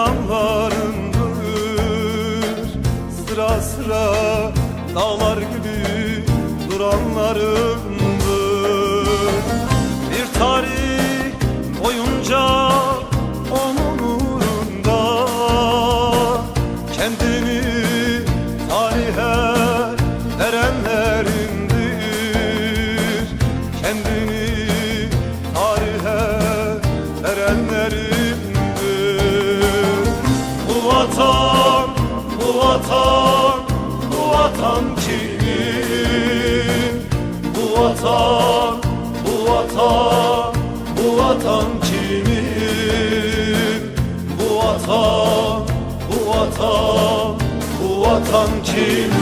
duranlarındır. Sıra sıra dağlar gibi duranlarındır. Bir tarih boyunca onun uğrunda Kendini tarihe verenlerindir. Kendini vatan, bu vatan, bu vatan kimin? Bu vatan, bu vatan, bu vatan kimin? Bu vatan, bu vatan, bu vatan kimin?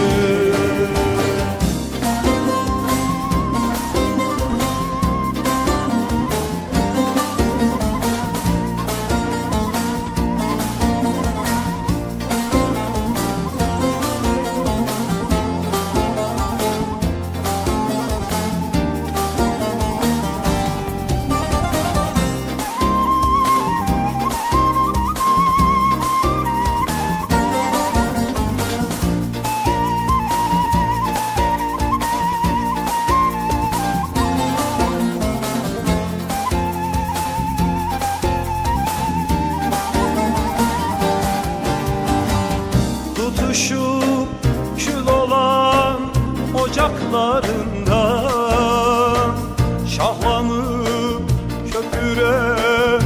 Köpüren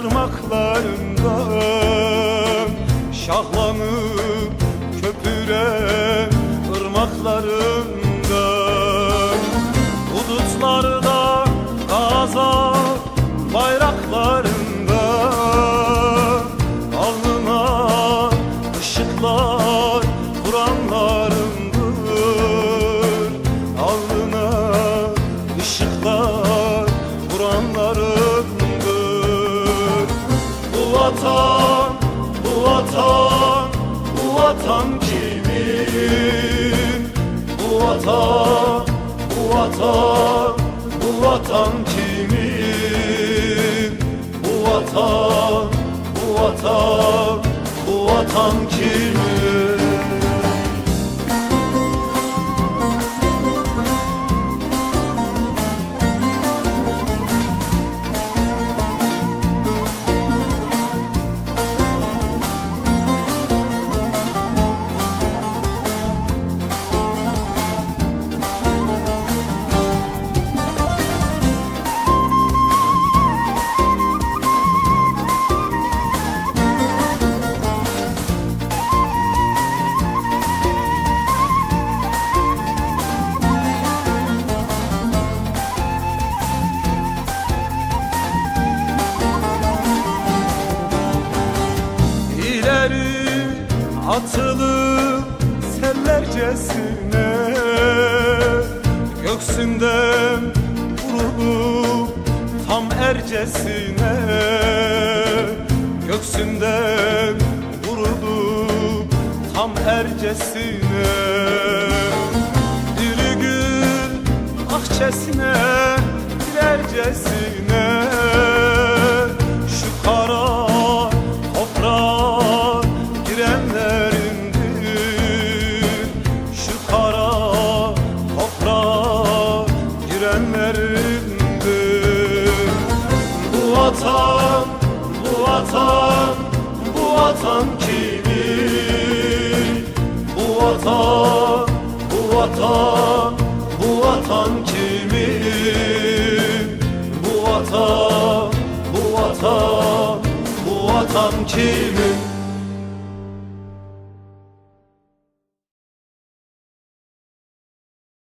ırmaklarında Şahlanıp vatan, bu vatan, bu vatan kimin? Bu vatan, bu vatan, bu vatan kimin? Atılıp sellercesine. Göksünden vurulup tam ercesine. Göksünden vurulup tam ercesine. Diri gül akçesine dilercesine girenlerindir Bu vatan, bu vatan, bu vatan kimin? Bu vatan, bu vatan, bu vatan kimin? Bu vatan, bu vatan, bu vatan kimin?